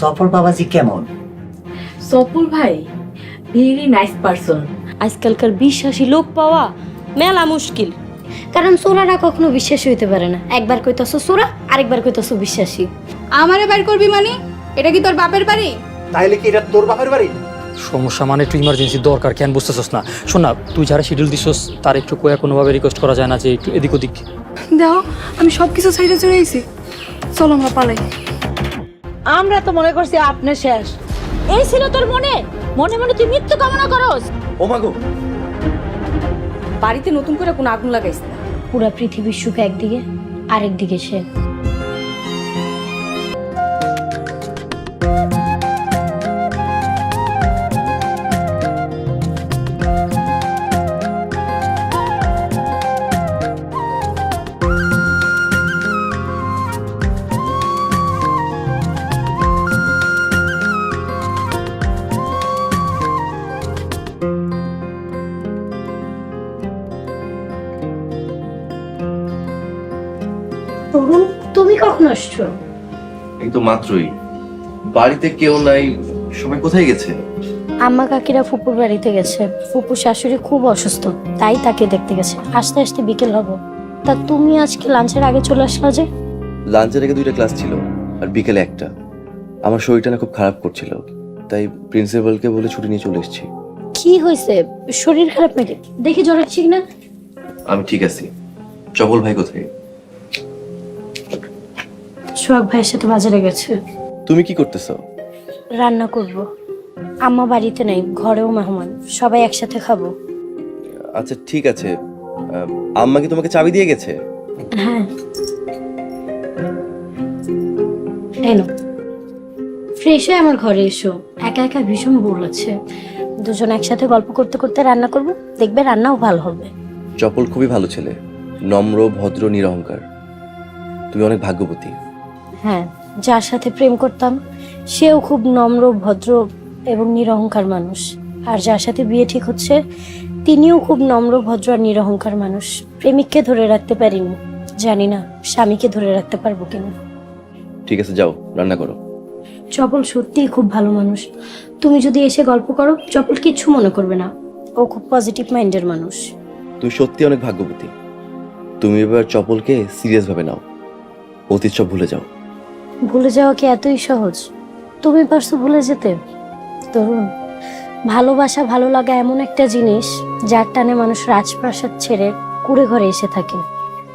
সফর বাবাজি কেমন? সফল ভাই ভেরি নাইস পারসন আজকালকার বিশ্বাসী লোক পাওয়া মেলা মুশকিল। কারণ সোরারা কখনো বিশ্বাসী হইতে পারে না। একবার কইতাছো সোরা আরেকবার কইতাছো বিশ্বাসী। আমারে বাইর করবি মানে? এটা কি তোর বাপের বাড়ি? তাইলে কি এটা তোর বাপের বাড়ি? সমস্যা মানে একটু ইমার্জেন্সি দরকার কেন বুঝতেছস না? শোন না তুই যারা শিডিউল দিছস তার একটু কোয়া কোনোভাবে রিকোয়েস্ট করা যায় না যে একটু এদিক ওদিক। দেখো আমি সব কিছু সাইডে চলে আইছি। চলো আমরা পালাই। আমরা তো মনে করছি আপনি শেষ। এই ছিল তোর মনে? মনে মনে তুই মৃত্যু কামনা করস? ও মাগো বাড়িতে নতুন করে কোনো আগুন লাগাইস না। পুরা পৃথিবীর সুখ একদিকে আরেক দিকে সে। মাত্রই বাড়িতে কেউ নাই সবাই কোথায় গেছে? আম্মা কাকিরা ফুপুর বাড়িতে গেছে। ফুপুর শাশুড়ি খুব অসুস্থ তাই তাকে দেখতে গেছে। আস্তে আস্তে বিকেল হব তা তুমি আজকে লাঞ্চের আগে চলে আসলা যে? লাঞ্চের আগে দুইটা ক্লাস ছিল আর বিকেলে একটা। আমার শরীরটা না খুব খারাপ করছিল তাই প্রিন্সিপালকে বলে ছুটি নিয়ে চলে এসেছি। কি হয়েছে? শরীর খারাপ নাকি? দেখি জ্বর আসছি না আমি ঠিক আছি। চপল ভাই কোথায়? সোহাগ ভাইয়ের সাথে বাজারে গেছে। তুমি কি করতেছো? রান্না করব। আম্মা বাড়িতে নেই ঘরেও মেহমান। সবাই একসাথে খাব। আচ্ছা ঠিক আছে। আহ, আম্মা কি তোমাকে চাবি দিয়ে গেছে? হ্যাঁ। এনো ফ্রেশ হয়ে আমার ঘরে এসো। একা একা ভীষণ বোর লাগছে। দুজন একসাথে গল্প করতে করতে রান্না করব। দেখবে রান্নাও ভালো হবে। চপল খুবই ভালো ছেলে। নম্র ভদ্র নিরহংকার। তুমি অনেক ভাগ্যবতী। হ্যাঁ যার সাথে প্রেম করতাম সেও খুব নম্র ভদ্র এবং নিরহংকার মানুষ। আর যার সাথে বিয়ে ঠিক হচ্ছে তিনিও খুব নম্র ভদ্র আর নিরহংকার মানুষ। প্রেমিককে ধরে রাখতে পারিনি। জানি না স্বামীকে ধরে রাখতে পারব কিনা। ঠিক আছে যাও রান্না করো। চপল সত্যিই খুব ভালো মানুষ। তুমি যদি এসে গল্প করো চপল কিচ্ছু মনে করবে না। ও খুব পজিটিভ মাইন্ডের মানুষ। তুই সত্যি অনেক ভাগ্যবতী। তুমি এবার চপলকে সিরিয়াস ভাবে নাও। অতীত সব ভুলে যাও। ভুলে যাওয়া কি এতই সহজ? তুমি পারছ ভুলে যেতে? তরুণ ভালোবাসা ভালো লাগা এমন একটা জিনিস যার টানে মানুষ রাজপ্রাসাদ ছেড়ে কুড়ে ঘরে এসে থাকে।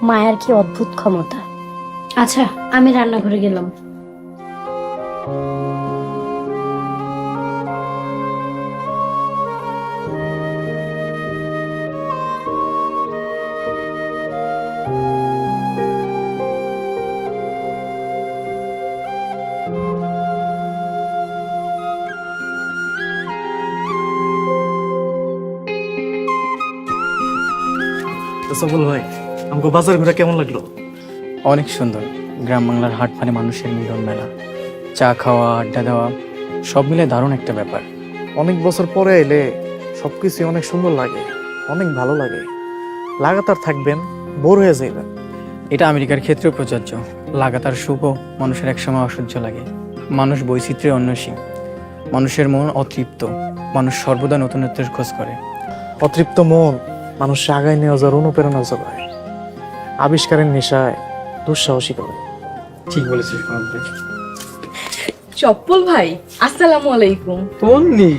মায়ের কি অদ্ভুত ক্ষমতা? আচ্ছা আমি রান্নাঘরে গেলাম। তো সফল ভাই আমাকে বাজার ঘোরা কেমন লাগল? অনেক সুন্দর। গ্রাম বাংলার হাট মানে মানুষের মিলন মেলা। চা খাওয়া আড্ডা দেওয়া সব মিলে দারুণ একটা ব্যাপার। অনেক বছর পরে এলে সবকিছু অনেক সুন্দর লাগে অনেক ভালো লাগে। লাগাতার থাকবেন বোর হয়ে যাইবেন। এটা আমেরিকার ক্ষেত্রেও প্রযোজ্য। লাগাতার সুখও মানুষের একসময় অসহ্য লাগে। মানুষ বৈচিত্র্যে অন্বেষী। মানুষের মন অতৃপ্ত। মানুষ সর্বদা নতুনত্বের খোঁজ করে। অতৃপ্ত মন মানুষকে আগায় নেওয়া যাওয়ার অনুপ্রেরণা যোগায় আবিষ্কারের নেশায় দুঃসাহসী করে। ঠিক বলেছিস চপ্পল ভাই আসসালামু আলাইকুম। Tanni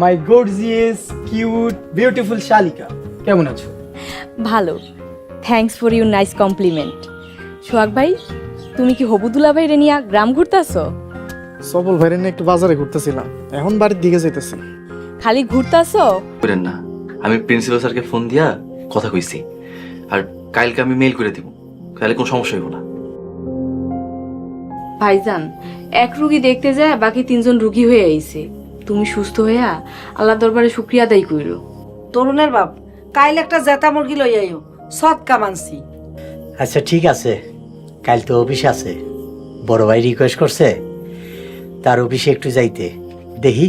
my gorgeous cute beautiful শালিকা কেমন আছো? ভালো। Thanks for your nice compliment Sohag ভাই তুমি কি হবুদুলা ভাই রেনিয়া গ্রাম ঘুরতাছো? সফল ভাইরে নিয়ে একটু বাজারে ঘুরতেছিলাম। এখন বাড়ির দিকে যেতেছি খালি ঘুরতাছো? না। আমি প্রিন্সিপাল স্যারকে ফোন দিয়া কথা কইছি। আর কালকে আমি মেইল করে দিব তাহলে কোনো সমস্যা হইব না। ভাইজান এক রুগী দেখতে যায় বাকি তিনজন রুগী হয়ে আইছে। তুমি সুস্থ হইয়া আল্লাহ দরবারে শুক্রিয়া আদায় কইরো। তরুণের বাপ কাইল একটা জেতা মুরগি লই আইও সৎ কামানছি আচ্ছা ঠিক আছে। কাল তো অফিস আছে। বড় ভাই রিকোয়েস্ট করছে তার অফিসে একটু যাইতে। দেখি।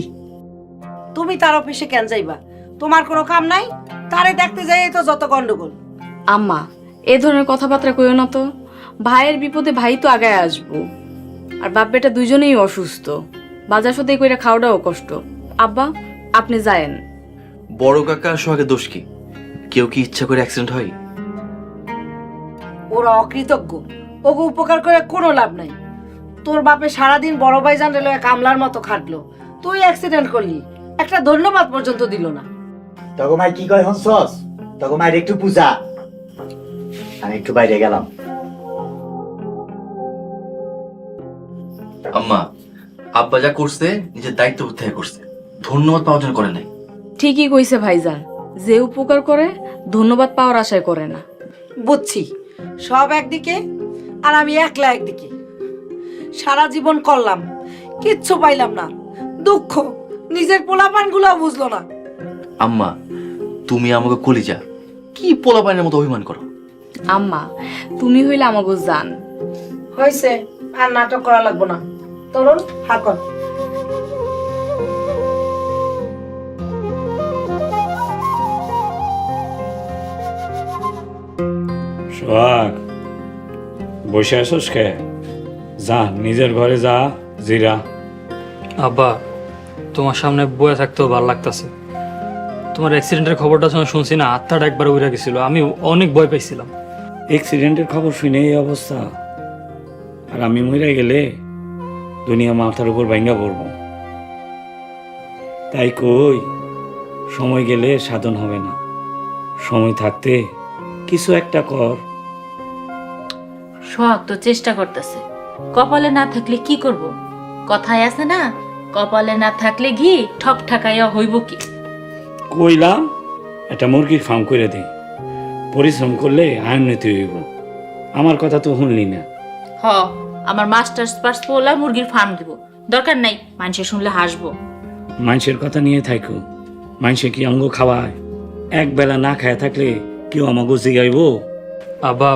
তুমি তার অফিসে কেন যাইবা? তোমার কোনো কাম নাই? তারে দেখতে যাই তো যত গন্ডগোল। আম্মা এ ধরনের কথাবার্তা কইও না তো। ভাইয়ের বিপদে ভাই তো আগায় আসব। আর বাপ বেটা দুজনেই অসুস্থ। বাজার সদাই কইরা খাওয়াটাও কষ্ট। আব্বা আপনি যায়েন। বড় কাকা আর সোহাগের দোষ কি? কেউ কি ইচ্ছা করে অ্যাক্সিডেন্ট হয়? ওরা অকৃতজ্ঞ। ওকে উপকার করে কোনো লাভ নাই। তোর বাপে সারাদিন বড় ভাইজান রেলওয়ে কামলার মতো খাটলো। তুই অ্যাক্সিডেন্ট করলি। একটা ধন্যবাদ পর্যন্ত দিল না। তখন কি কয় হনসস তখন মায়ের একটু পূজা। আমি একটু বাইরে গেলাম। আম্মা আব্বা যা করছে নিজের দায়িত্ব উত্থায় করছে। ধন্যবাদ পাওয়ার জন্য করে নাই। ঠিকই কইছে ভাইজান। যে উপকার করে ধন্যবাদ পাওয়ার আশায় করে না। বুঝছি। সব একদিকে আর আমি একলা একদিকে। সারা জীবন করলাম কিচ্ছু পাইলাম না। দুঃখ নিজের পোলাপানগুলো বুঝলো না। আম্মা তুমি আমাকে কলিজা। কি পোলা পোলাপানের মতো অভিমান করো? আম্মা তুমি হইলে আমাগো জান। হয়েছে আর নাটক করা লাগবো না। তরুণ হাকন সোহাগ বসে আসোস কে? যা নিজের ঘরে যা জিরা। আব্বা তোমার সামনে বয়ে থাকতেও ভালো লাগতেছে। তোমার অ্যাক্সিডেন্টের খবরটা যখন শুনছি না আত্মাটা একবার উড়ে গেছিল আমি অনেক ভয় পাইছিলাম। অ্যাক্সিডেন্টের খবর শুনে এই অবস্থা। আর আমি মরে গেলে দুনিয়া মাথার উপর ভাঙ্গা পড়ব। তাই কই সময় গেলে সাধন হবে না। সময় থাকতে কিছু একটা কর। সোহাগ তো চেষ্টা করতেছে। কপালে না থাকলে কি করব? কথায় আছে না কপালে না থাকলে ঘি ঠক ঠাকাইয়া হইব কি? কইলাম একটা মুরগির ফার্ম করে দে পরিশ্রম করলে আয়ুন্নতি হইব। আমার কথা তো শুনলি না। হ আমার মাস্টার্স পাস পোলা মুরগির ফার্ম দিব। দরকার নাই মানুষে শুনলে হাসবো। মানুষের কথা নিয়ে থাকো মানুষে কি অঙ্গ খাওয়ায়? এক বেলা না খায় থাকলে কেউ আমাকে জিগাইব? আব্বা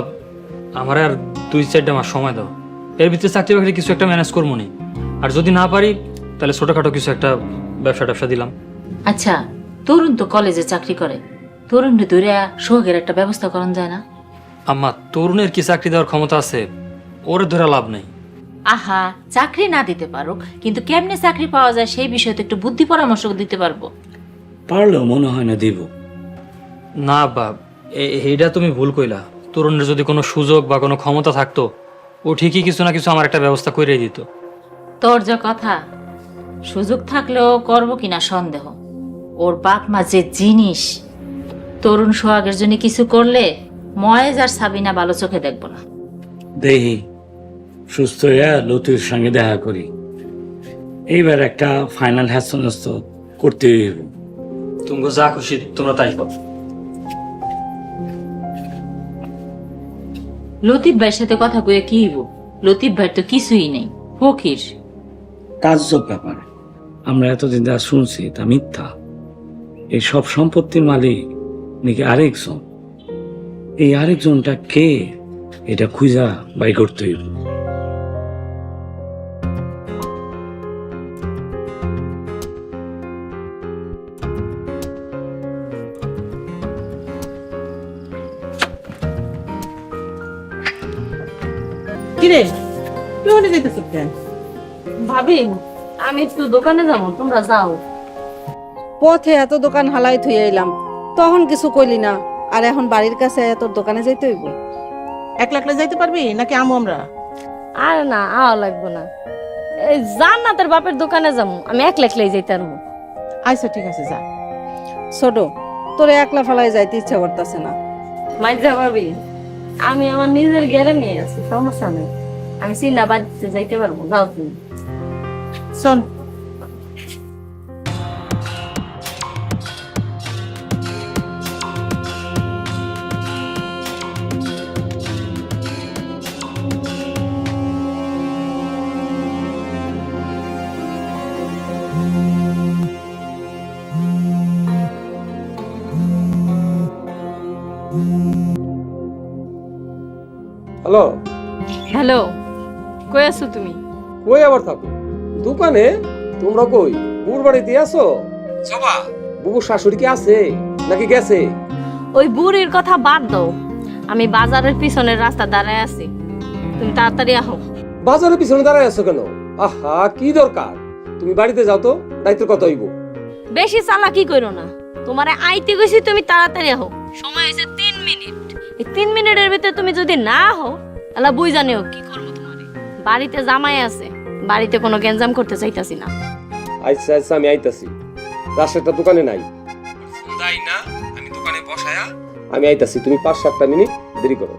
আমার আর দুই চারটা মাস সময় দাও। এর ভিতরে চাকরি বাকরি কিছু একটা ম্যানেজ করব নি আর যদি না পারি তাহলে ছোটখাটো কিছু একটা ব্যবসা ট্যাবসা দিলাম। আচ্ছা তরুণ তো কলেজে চাকরি করে। তরুণ দূরে সোহাগের একটা ব্যবস্থা করন যায় না? আম্মা তরুণের কি চাকরি দেওয়ার ক্ষমতা আছে? ওরে ধরে লাভ নেই। আহা চাকরি না দিতে পারো কিন্তু কেমনে চাকরি পাওয়া যায় সেই বিষয়ে তো একটু বুদ্ধি পরামর্শ দিতে পারব। পারলেও মনে হয় না দিব। না এ- এইটা তুমি ভুল কইলা। তরুণের যদি কোনো সুযোগ বা কোনো ক্ষমতা থাকতো ও ঠিকই কিছু না কিছু আমার একটা ব্যবস্থা করে দিত। তোর যা কথা সুযোগ থাকলেও করব কিনা সন্দেহ। ওর বাপ মা যে জিনিস তরুণ সোহাগের জন্য কিছু করলে ময়েজ আর সাবিনা ভালো চোখে দেখব না। দেহি সুস্থ হইয়া লতুর সঙ্গে দেখা করি। এইবার একটা ফাইনাল হ্যাসনস্ত করতে হইব। তুমি যা খুশি তোমরা তাই করো। লতিফ ভাইয়ের সাথে কথা কয়ে কি হইব? লতিফ ভাইয়ের তো কিছুই নেই ফকির। তাজ্জব ব্যাপার। আমরা এতদিন যা শুনছি তা মিথ্যা। এই সব সম্পত্তির মালিক নাকি আরেকজন? এই আরেকজনটা কে? এটা খুঁজা বাই করতে হইব। কিরে তুই ওখানে যেতেছ কেন? ভাবি আমি একটু দোকানে যাব তোমরা যাও। পথে এত দোকান হালাই থুই এলাম তখন কিছু কইলি না আর এখন বাড়ির কাছে তোর দোকানে যাইতে হইব? একলা একলা যাইতে পারবি নাকি আমু আমরা? আর না আওয়া লাগবো না। এই জান্নাতের বাপের দোকানে যাব আমি এক লেখলেই যাইতে পারব আচ্ছা ঠিক আছে যা। ছোট তোরে একলা ফেলাই যাইতে ইচ্ছা করতেছে না। মাইজা ভাবি আমি আমার নিজের গেরে নিয়ে আছি সমস্যা নেই। আমি বাড়িতে যাইতে পারব যাও তুমি। শোন হ্যালো? হ্যালো কই আছো তুমি? কই আবার থাকো? দোকানে? তোমরা কই? বুর বাড়িতে আছো? সবা বুবুর শাশুড়ি কি আছে? নাকি গেছে? ওই বুড়ির কথা বাদ দাও। আমি বাজারের পিছনের রাস্তা দাঁড়ায় আছি। তুমি তাড়াতাড়ি আহো। বাজারের পিছনে দাঁড়ায় আছো কেন? আহা কি দরকার? তুমি বাড়িতে যাও তো দায়িত্বের কথা হইব। বেশি চালাকি করো না। তোমারে আইতে গেছি তুমি তাড়াতাড়ি হও সময় হয়েছে তিন মিনিট। এই তিন মিনিটের ভিতরে তুমি যদি না হও তাহলে বুঝ জানিও কি করব তোমারে। বাড়িতে জামাই আছে বাড়িতে কোনো গেঞ্জাম করতে চাইতাছি না। আচ্ছা আচ্ছা আমি আইতাছি। রাশেরটা দোকানে নাই। যাই না আমি দোকানে বসায়া আমি আইতাছি তুমি পাঁচ সাতটা মিনিট দেরি করো।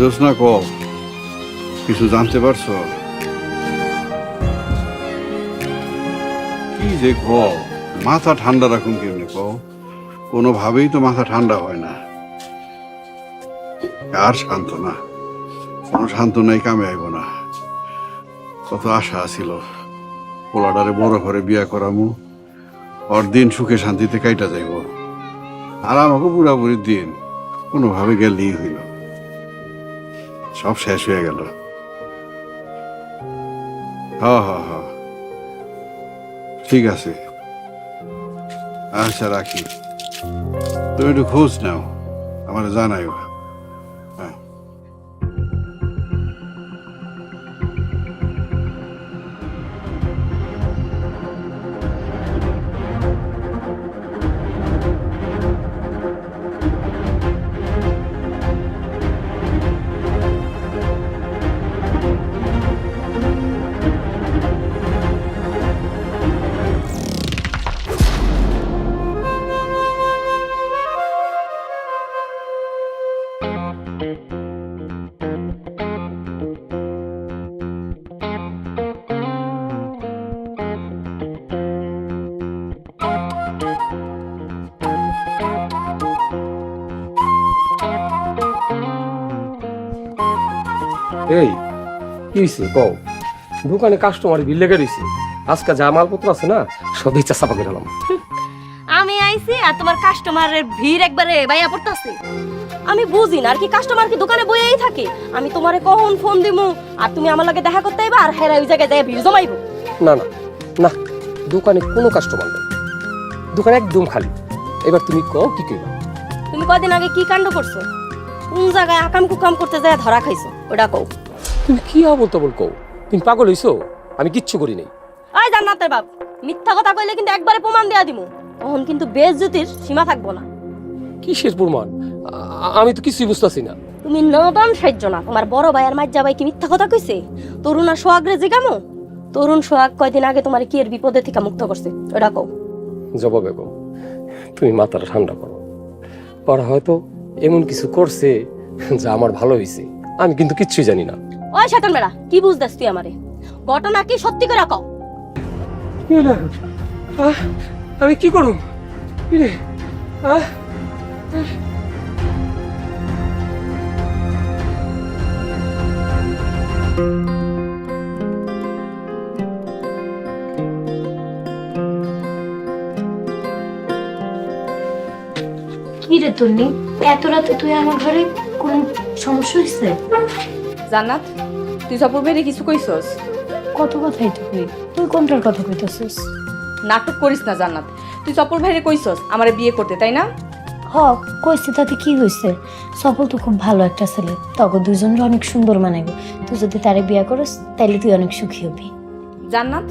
হাজস না ক। কিছু জানতে পারছ? কি যে ক? মাথা ঠান্ডা রাখুন কেমনি ক? কোনোভাবেই তো মাথা ঠান্ডা হয় না। আর শান্ত না। কোনো শান্ত নাই, কামে আইব না। কত আশা আছিল। পোলাডারে বড় করে বিয়া করামু। ওর দিন সুখে শান্তিতে কাইটা যাইব। আর আমাকে বুড়াবুড়ির দিন কোনোভাবে গেলেই হইল সব শেষ হয়ে গেল। হ হ ঠিক আছে। আচ্ছা রাখি। তুমি একটু খোঁজ নাও। আমার জানাইও এই কি হয়েছে কও? দোকানে কাস্টমার বিল লেগে রয়েছে আজকে যা মালপত্র আছে না সব ইচ্ছা চাপা করে গেলাম আমি আইছি আর তোমার কাস্টমারের ভিড় একবারে বাইয়া পড়তাছে। আমি বুঝি না আর কি কাস্টমার কি দোকানে বইয়েই থাকে। আমি তোমারে কখন ফোন দিমু আর তুমি আমার লাগে দেখা করতে আইবা আর হেরা ওই জায়গায় দেয়া ভিড় জমাইবো? না না না দোকানে কোনো কাস্টমার নেই। দোকান একদম খালি। এবার তুমি কও কি কইবা? তুমি কয়দিন আগে কি কাণ্ড করছ? কোন জায়গায় আকাম কুকাম করতে যায় ধরা খাইছো। ওটা কও। তুমি কি আবল তবল কও? তুমি পাগল হইছো? আমি কিচ্ছু করি নাই। ওই জান্নাতের বাপ মিথ্যা কথা কইলে কিন্তু একবারে প্রমাণ দেয়া দিমু। তখন কিন্তু বেজ্জতির সীমা থাকব না। কিসের প্রমাণ? আমি তো কিছুই বুঝতেছি না। তুমি নদন সাহায্য না তোমার বড় ভাইয়ের মাজ্জা ভাই কি মিথ্যা কথা কইছে? তরুণ আর সোহাগরে জিগামো? তরুণ সোহাগ কয়দিন আগে তোমার কি এর বিপদে থেকে মুক্ত করছে? ওটা কও। জবা বেগম তুমি মাথাটা ঠান্ডা করো। ওরা হয়তো এমন কিছু করছে যা আমার ভালো হয়েছে আমি কিন্তু কিচ্ছুই জানি না। ওই শাতন বেড়া কি বুঝদাস তুই আমারে? ঘটনা কি সত্যি করে কও? আমি কি করব? কি রে? তুলনি এত রাতে তুই আমার ঘরে কোন সমস্যা হয়েছে জান্নাত তুই সপুর ভাইরে কিছু কইছস? কত কথাই তুই তুই কোনটার কথা কইতেছিস? নাটক করিস না জান্নাত। তুই সপুর ভাইরে কইছস আমারে বিয়ে করতে তাই না? হ কইছি তাতে কি হয়েছে সফল তো খুব ভালো একটা ছেলে। তখন দুজনের অনেক সুন্দর মানাইব। তুই যদি তারে বিয়ে করিস তাইলে তুই অনেক সুখী হবি। জান্নাত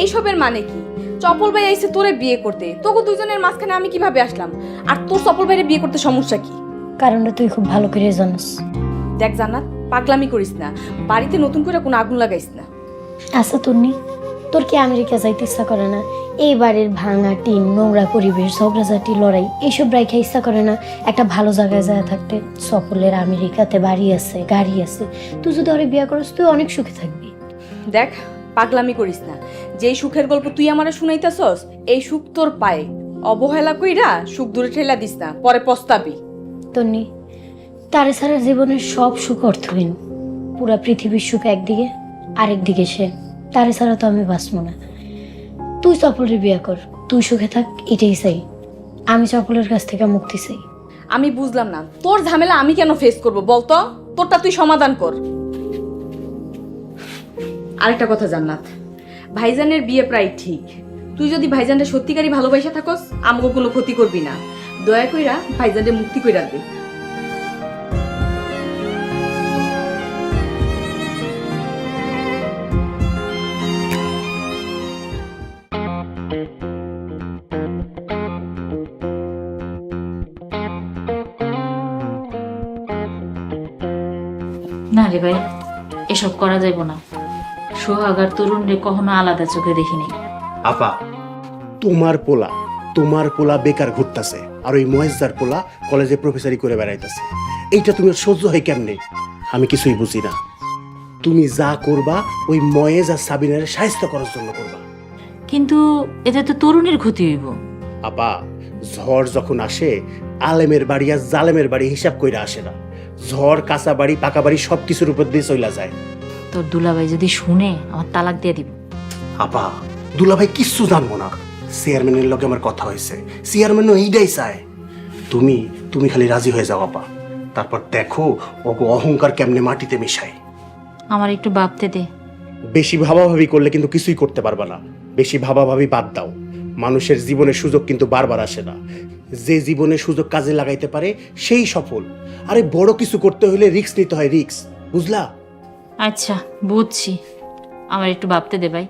এইসবের মানে কি? চপল ভাই আইছে তোরে বিয়ে করতে। তোকে দুজনের মাঝখানে আমি কীভাবে আসলাম? আর তোর চপল ভাইরে বিয়ে করতে সমস্যা কি? কারণটা তুই খুব ভালো করে জানিস। দেখ জান্নাত পাগলামি করিস না। বাড়িতে নতুন করে কোনো আগুন লাগাইস না। আচ্ছা তুন্নি তোর কি আমেরিকা যাইতে ইচ্ছা করে না? এই বাড়ির ভাঙা টিন নোংরা পরিবেশ ঝগড়াঝাটি লড়াই এইসব রাইখা ইচ্ছা করে না একটা ভালো জায়গায় যায় থাকতে। সকলের আমেরিকাতে বাড়ি আছে গাড়ি আছে। তুই যদি ওরে বিয়ে করিস তুই অনেক সুখে থাকবি। দেখ পাগলামি করিস না। যেই সুখের গল্প তুই আমারে শুনাইতাছস এই সুখ তোর পায়ে। অবহেলা কইরা সুখ দূরে ঠেলা দিস না পরে পস্তাবি। তন্নি তারে সারা জীবনের সব সুখ অর্থহীন। পুরা পৃথিবীর সুখ একদিকে আরেক দিকে সে। তারে ছাড়া তো আমি বাঁচবো না। তুই চপলের বিয়া কর তুই সুখে থাক এটাই চাই। আমি চপলের কাছ থেকে মুক্তি চাই। আমি বুঝলাম না তোর ঝামেলা আমি কেন ফেস করব বলতো? তোরটা তুই সমাধান কর। আরেকটা কথা জান্নাত। ভাইজানের বিয়ে প্রায় ঠিক। তুই যদি ভাইজানটা সত্যিকারই ভালোবাসা থাকস, আমাকে কোনো ক্ষতি করবি না। দয়া কইরা ভাইজানকে মুক্তি কইরা দে। না রে ভাই, এসব করা যাইব না। সোহাগ আর তরুণ রে কখনো আলাদা চোখে দেখিনি। আপা তোমার পোলা তোমার পোলা বেকার ঘুরতাছে আর ওই মহেশদার পোলা কলেজে প্রফেসরি করে বেড়াইতেছে। এইটা তুমি সহ্য হয় কেমনে? আমি কিছুই বুঝি না। তুমি যা করবা ওই ময়েজ আর সাবিনার সাহায্য করার জন্য করবা। কিন্তু এতে তো তরুণের ক্ষতি হইব। আপা ঝড় যখন আসে আলেমের বাড়ি আর জালেমের বাড়ি হিসাব কইরা আসে না। ঝড় কাঁচা বাড়ি পাকা বাড়ি সব কিছুর উপর দিয়ে চইলা যায়। তোর দুলাভাই যদি শুনে আমার তালাক দিয়ে দিব। আপা দুলাভাই কিচ্ছু জানব না। চেয়ারম্যানের লগে আমার কথা হয়েছে। চেয়ারম্যানও এইটাই চায়। তুমি তুমি খালি রাজি হয়ে যাও আপা। তারপর দেখো ওকে অহংকার কেমনে মাটিতে মিশায়। আমার একটু ভাবতে দে। বেশি ভাবাভাবি করলে কিন্তু কিছুই করতে পারবা না। বেশি ভাবাভাবি বাদ দাও। মানুষের জীবনের সুযোগ কিন্তু বারবার আসে না। যে জীবনে সুযোগ কাজে লাগাইতে পারে সেই সফল। আরে বড় কিছু করতে হলে রিস্ক নিতে হয় রিস্ক। বুঝলা? আচ্ছা বুঝছি। আমার একটু ভাবতে দে ভাই।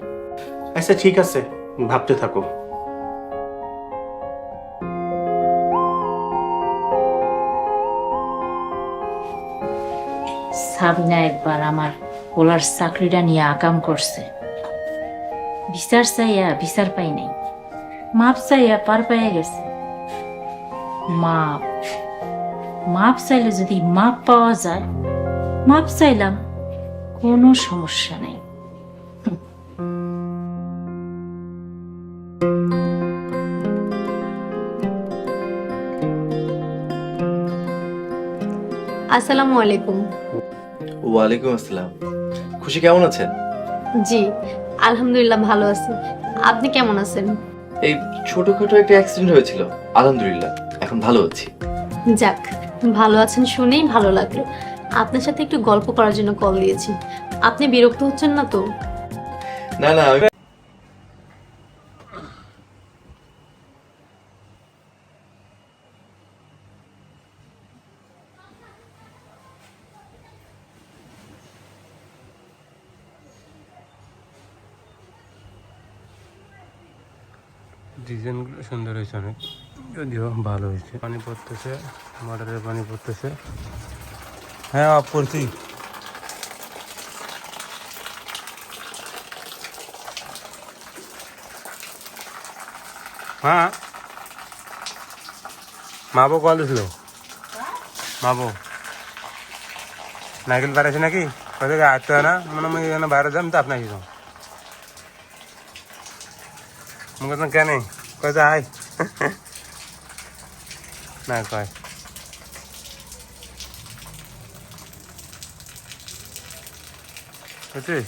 আচ্ছা ঠিক আছে। ভাবতে থাকো। সাবিনা একবার আমার পোলার চাকরিটা নিয়ে আকাম করছে। বিচার চাইয়া বিচার পাই নাই। মাপ চাইয়া পার পাইয়া গেছে। মাপ। মাপ চাইলে যদি মাপ পাওয়া যায় মাপ চাইলাম। কোনো সমস্যা নেই। আসসালামু আলাইকুম। ওয়ালাইকুম আসসালাম। খুশি কেমন আছেন? জি আলহামদুলিল্লাহ ভালো আছি। আপনি কেমন আছেন? এই ছোটখাটো একটা অ্যাক্সিডেন্ট হয়েছিল। আলহামদুলিল্লাহ এখন ভালো আছি। যাক ভালো আছেন শুনেই ভালো লাগল। আপনার সাথে একটু গল্প করার জন্য কল দিয়েছি। আপনি বিরক্ত হচ্ছেন না তো? না না ডিজাইনগুলো সুন্দর হয়েছে অনেক। যদিও ভালো হয়েছে। পানি পড়তেছে মডেলের পানি পড়তেছে। হ্যাঁ অফ করছি হ্যাঁ মাবো কল দিছিল মাবো নাইকেল বেড়াইছে নাকি কোথায় আসতে হয় না মানে আমি এখানে বাইরে যাম তো আপনাকে যাও মুখে তো কেন কয় আয় না কয় বুঝছিস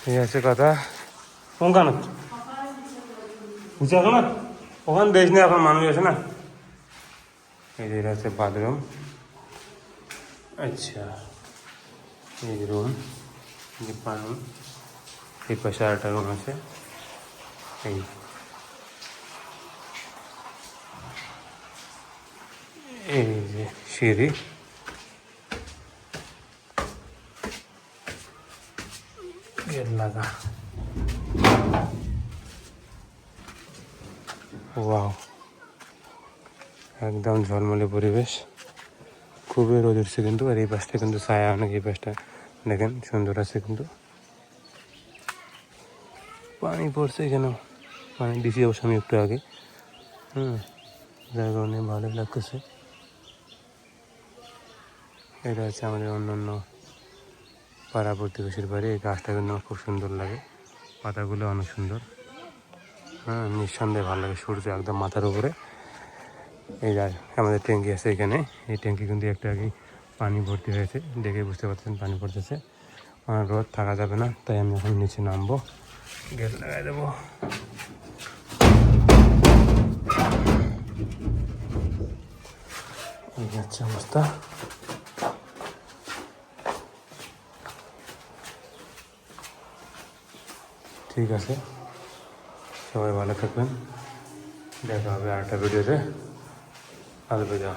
ঠিক আছে কথা কোন কান বুঝে এখন না ওখানে দেশ নেই এখন মানুষ আছে না এই যে এটা হচ্ছে বাথরুম আচ্ছা এই যে রুম যে পানি এই পাশে আরেকটা রুম আছে এই এই যে সিঁড়ি গেট লাগা। ওয়াও। একদম ঝলমলে পরিবেশ। খুবই রোদ উঠছে কিন্তু, আর এই পাশটা কিন্তু ছায়া, অনেক এই পাশটা। দেখেন, সুন্দর আছে কিন্তু। পানি পড়ছে কেন? পানি দিছি অবশ্য আমি একটু আগে। হুম, যার কারণে ভালো লাগতেছে। এটা হচ্ছে আমাদের অন্য অন্য পাড়া প্রতিবেশীর বাড়ি, এই গাছটা কিন্তু আমার খুব সুন্দর লাগে। পাতাগুলো অনেক সুন্দর। হ্যাঁ নিঃসন্দেহে ভালো লাগে সূর্য একদম মাথার উপরে। এই যা আমাদের ট্যাঙ্কি আছে এখানে। এই ট্যাঙ্কি কিন্তু একটু আগেই পানি ভর্তি হয়েছে। দেখে বুঝতে পারছেন পানি পড়তেছে। অনেক রোদ থাকা যাবে না, তাই আমি এখন নিচে নামবো। গেট লাগাই দেবো। এই হচ্ছে অবস্থা। ঠিক আছে। সবাই ভালো থাকবেন। দেখা হবে আরেকটা ভিডিওতে। আলবিদা।